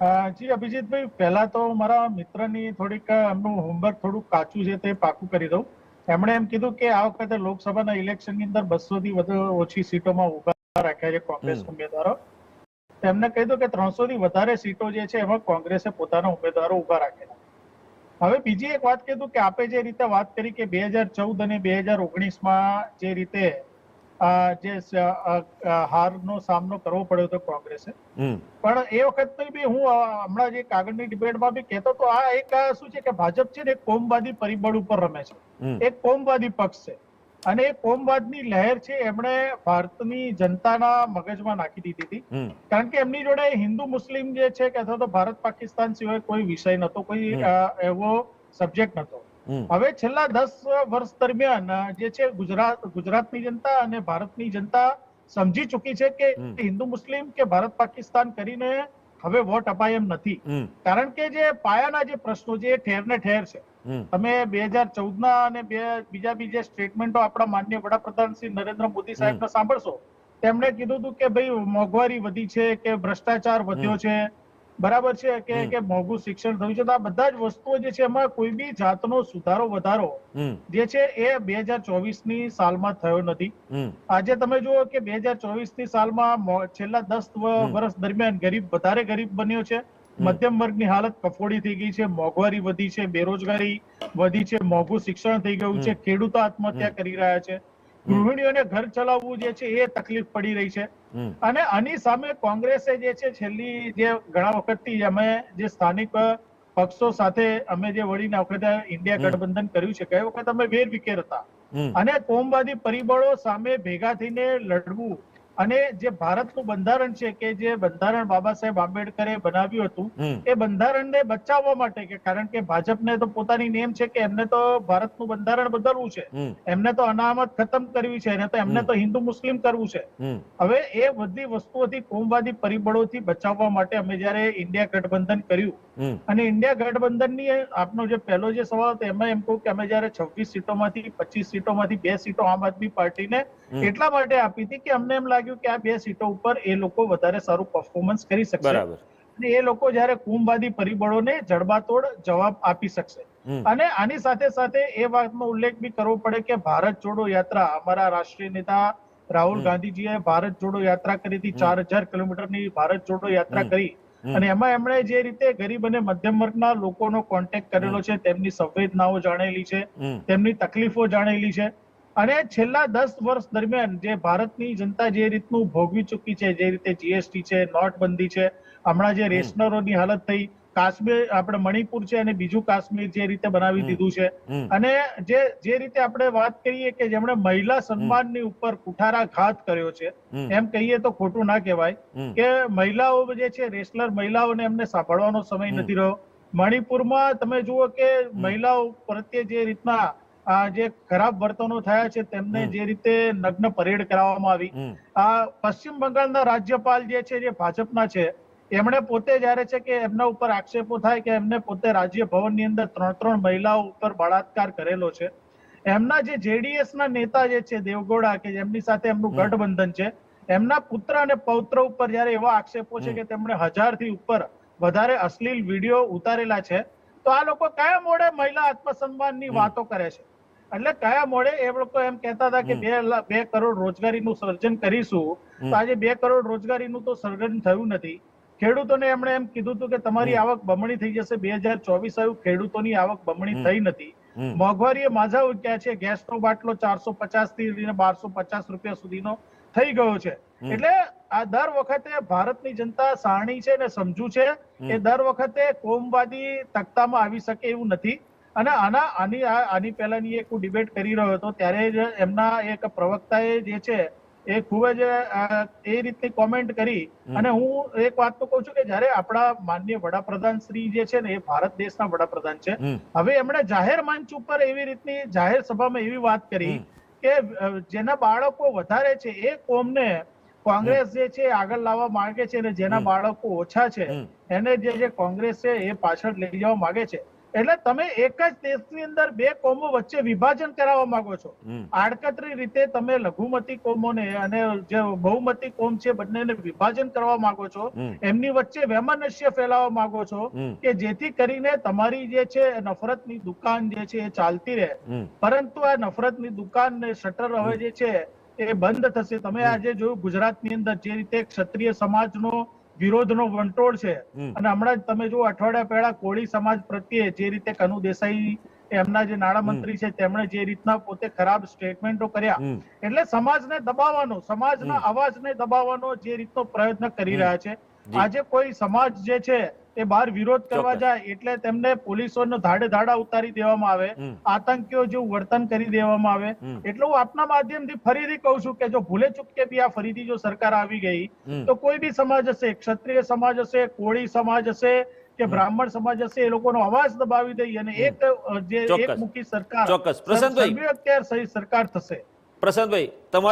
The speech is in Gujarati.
જી અભિજીતભાઈ પહેલા તો મારા મિત્રની થોડીક એમનું હોમવર્ક થોડુંક કાચું છે તે પાકું કરી દઉં. એમણે એમ કીધું કે આ વખતે લોકસભાના ઇલેક્શનની અંદર બસો થી વધુ ઓછી સીટોમાં ઊભા રાખ્યા છે કોંગ્રેસ ઉમેદવારો. ઉમેદવારો તેમને કહ્યું કે ત્રણસો થી વધારે સીટો જે છે એમાં કોંગ્રેસે પોતાના ઉમેદવારો ઊભા રાખેલા હવે બીજી એક વાત કીધું કે આપે જે રીતે વાત કરી કે બે હજાર ચૌદ અને બે હજાર ઓગણીસમાં જે રીતે જે હારનો સામનો કરવો પડ્યો હતો કોંગ્રેસે. પણ એ વખત બી હું હમણાં જે કાગળની ડિબેટમાં બી કહેતો તો આ એક શું છે કે ભાજપ છે ને કોમવાદી પરિબળ ઉપર રમે છે. એક કોમવાદી પક્ષ છે. અને એ કોમવાદની લહેર છે એમણે ભારતની જનતાના મગજમાં નાખી દીધી હતી. કારણ કે એમની જોડે હિન્દુ મુસ્લિમ જે છે કે અથવા તો ભારત પાકિસ્તાન સિવાય કોઈ વિષય નતો કોઈ એવો સબ્જેક્ટ નતો હવે છેલ્લા દસ વર્ષ દરમિયાન જે છે ગુજરાત ગુજરાતની જનતા અને ભારતની જનતા સમજી ચૂકી છે કે હિન્દુ મુસ્લિમ કે ભારત પાકિસ્તાન કરીને હવે વોટ અપાય એમ નથી. કારણ કે જે પાયાના જે પ્રશ્નો છે એ ઠેર ને ઠેર છે. તમે બે હજાર ચૌદ ના અને બે બીજા બીજા સ્ટેટમેન્ટો આપણા માન્ય વડાપ્રધાન શ્રી નરેન્દ્ર મોદી સાહેબ સાંભળશો. તેમણે કીધું હતું કે ભાઈ મોંઘવારી વધી છે કે ભ્રષ્ટાચાર વધ્યો છે. બરાબર છે કે કે મોંઘું શિક્ષણ થયું છે. તો આ બધા જ વસ્તુઓ જે છે એમાં કોઈ બી જાતનો સુધારો વધારો જે છે એ બે હજાર ચોવીસની સાલમાં થયો નથી. આજે તમે જુઓ કે બે હજાર ચોવીસની સાલમાં છેલ્લા દસ વર્ષ દરમિયાન ગરીબ વધારે ગરીબ બન્યો છે. મધ્યમ વર્ગની હાલત કફોડી થઈ ગઈ છે મોંઘવારી વધી છે બેરોજગારી વધી છે મોંઘું શિક્ષણ થઈ ગયું છે ખેડૂતો આત્મહત્યા કરી રહ્યા છે. ગૃહિણીઓને ઘર ચલાવવું જે છે એ તકલીફ પડી રહી છે. અને આની સામે કોંગ્રેસે જે છે છેલ્લી જે ઘણા વખતથી અમે જે સ્થાનિક પક્ષો સાથે અમે જે વળીને વખતે ઇન્ડિયા ગઠબંધન કર્યું છે કઈ વખત અમે વેર વિકેર હતા અને કોમવાદી પરિબળો સામે ભેગા થઈને લડવું અને જે ભારતનું બંધારણ છે કે જે બંધારણ બાબા સાહેબ આંબેડકરે બનાવ્યું હતું એ બંધારણને બચાવવા માટે કે કારણ કે ભાજપને તો પોતાની નેમ છે કે એમને તો ભારતનું બંધારણ બદલવું છે. એમને તો અનામત ખતમ કરવી છે એને તો એમને તો હિન્દુ મુસ્લિમ કરવું છે. હવે એ બધી વસ્તુઓથી કોમવાદી પરિબળોથી બચાવવા માટે અમે જયારે ઇન્ડિયા ગઠબંધન કર્યું અને ઇન્ડિયા ગઠબંધનની આપનો જે પહેલો જે સવાલ હતો એમાં એમ કહું કે અમે જયારે છવ્વીસ સીટોમાંથી પચીસ સીટોમાંથી બે સીટો આમ આદમી પાર્ટીને. એટલા માટે આપી હતી કે અમને એમ લાગ્યું કે આ બે સીટો ઉપર એ લોકો વધારે સારું પરફોર્મન્સ કરી શકશે. બરાબર. અને એ લોકો જ્યારે કુંભવાદી પરિબળોને જડબાતોડ જવાબ આપી શકશે. અને આની સાથે સાથે એ વાતનો ઉલ્લેખ બી કરવો પડે કે ભારત જોડો યાત્રા અમારા રાષ્ટ્રીય નેતા રાહુલ. ગાંધીજીએ ભારત જોડો યાત્રા કરી હતી ચાર હજાર કિલોમીટરની ભારત જોડો યાત્રા કરી. અને એમાં એમણે જે રીતે ગરીબ અને મધ્યમ વર્ગના લોકોનો કોન્ટેક્ટ કરેલો છે તેમની સંવેદનાઓ જાણેલી છે તેમની તકલીફો જાણેલી છે. અને છેલ્લા દસ વર્ષ દરમિયાન જે ભારતની જનતા જે રીતનું ભોગવી ચૂકી છે જે રીતે જીએસટી છે નોટબંધી છે હમણાં જે રેશનરોની હાલત થઈ કાશ્મીર આપણે મણિપુર છે અને બીજું કાશ્મીર જે રીતે બનાવી દીધું છે. અને જે જે રીતે આપણે વાત કરીએ કે જેમણે મહિલા સન્માનની ઉપર કુઠારાઘાત કર્યો છે એમ કહીએ તો ખોટું ના કહેવાય કે મહિલાઓ જે છે રેસલર મહિલાઓને એમને સાંભળવાનો સમય નથી રહ્યો. મણિપુરમાં તમે જુઓ કે મહિલાઓ પ્રત્યે જે રીતના જે ખરાબ વર્તનો થયા છે તેમને જે રીતે નગ્ન પરેડ કરાવવામાં આવી. આ પશ્ચિમ બંગાળના રાજ્યપાલ જે છે જે ભાજપના છે એમણે પોતે જ્યારે છે કે એમના ઉપર આક્ષેપો થાય કે એમને પોતે રાજ્ય ભવનની અંદર ત્રણ ત્રણ મહિલાઓ ઉપર બળાત્કાર કરેલો છે. એમના જે જેડીએસ ના નેતા જે છે દેવગોડા કે જેમની સાથે એમનું ગઠબંધન છે એમના પુત્ર અને પૌત્ર ઉપર જ્યારે એવા આક્ષેપો છે કે તેમણે હજારથી ઉપર વધારે અશ્લીલ વીડિયો ઉતારેલા છે તો આ લોકો કયા મોડે મહિલા આત્મસન્માનની. વાતો કરે છે. એટલે કયા મોડે એ લોકો એમ કહેતા હતા કે બે બે કરોડ રોજગારીનું સર્જન કરીશું તો આજે બે કરોડ રોજગારીનું તો સર્જન થયું નથી. ખેડૂતોને એમણે એમ કીધું હતું કે તમારી આવક બમણી થઈ જશે બે હજાર ચોવીસ આવ્યું ખેડૂતોની આવક બમણી થઈ નથી. મોંઘવારીએ માઝા ઉઠ્યા છે ગેસનો બાટલો ચારસો પચાસથી લઈને બારસો પચાસ રૂપિયા સુધીનો થઈ ગયો છે. એટલે આ દર વખતે ભારતની જનતા સાણી છે ને સમજુ છે કે એ દર વખતે કોમવાદી તખ્તામાં આવી શકે એવું નથી. અને આના આની આની પહેલાની એક હું ડિબેટ કરી રહ્યો હતો ત્યારે જ એમના એક પ્રવક્તાએ જે છે એ ખૂબ જ એ રીતની કોમેન્ટ કરી. અને હું એક વાત તો કહું છું કે જ્યારે આપણા માન્ય વડાપ્રધાન શ્રી જે છે ને એ ભારત દેશના વડાપ્રધાન છે. હવે એમણે જાહેર મંચ ઉપર એવી રીતની જાહેર સભામાં એવી વાત કરી કે જેના બાળકો વધારે છે એ કોમને કોંગ્રેસ જે છે આગળ લાવવા માંગે છે અને જેના બાળકો ઓછા છે એને જે જે કોંગ્રેસ છે એ પાછળ લઈ જવા માંગે છે. એટલે તમે એક જ દેશની અંદર બે કોમો વચ્ચે વિભાજન કરાવવા માંગો છો. આડકતરી રીતે તમે લઘુમતી કોમોને અને જે બહુમતી કોમ છે બંનેને વિભાજન કરવા માંગો છો. એમની વચ્ચે વેમનસ્ય ફેલાવવા માંગો છો કે જેથી કરીને તમારી જે છે નફરતની દુકાન જે છે એ ચાલતી રહે. પરંતુ આ નફરતની દુકાનને શટર હવે જે છે એ બંધ થશે. તમે આજે જોયું ગુજરાતની અંદર જે રીતે ક્ષત્રિય સમાજનો વિરોધનો વંટોળ છે. અને હમણાં જ તમે જો અઠવાડિયા પહેલા કોળી સમાજ પ્રત્યે જે રીતે કનુ દેસાઈ એમના જે નાણામંત્રી છે તેમણે જે રીતના પોતે ખરાબ સ્ટેટમેન્ટો કર્યા. એટલે સમાજને દબાવવાનો સમાજના અવાજને દબાવવાનો જે રીતનો પ્રયત્ન કરી રહ્યા છે. આજે કોઈ સમાજ જે છે એ બહાર વિરોધ કરવા જાય એટલે તેમને પોલીસોનો ધાડે ધાડા ઉતારી દેવામાં આવે આતંકીઓ જેવું વર્તન કરી દેવામાં આવે. એટલે હું આપના માધ્યમથી ફરીથી કહું છું કે જો ભૂલે ચૂકે બી આ ફરીથી જો સરકાર આવી ગઈ તો કોઈ બી સમાજ હશે ક્ષત્રિય સમાજ હશે કોળી સમાજ હશે કે બ્રાહ્મણ સમાજ હશે એ લોકોનો અવાજ દબાવી દઈ અને એક જે એક મુખી સરકાર ચોક્કસ. પ્રશાંતભાઈ. અત્યારે સહી સરકાર થશે. પ્રશાંતભાઈ તમારા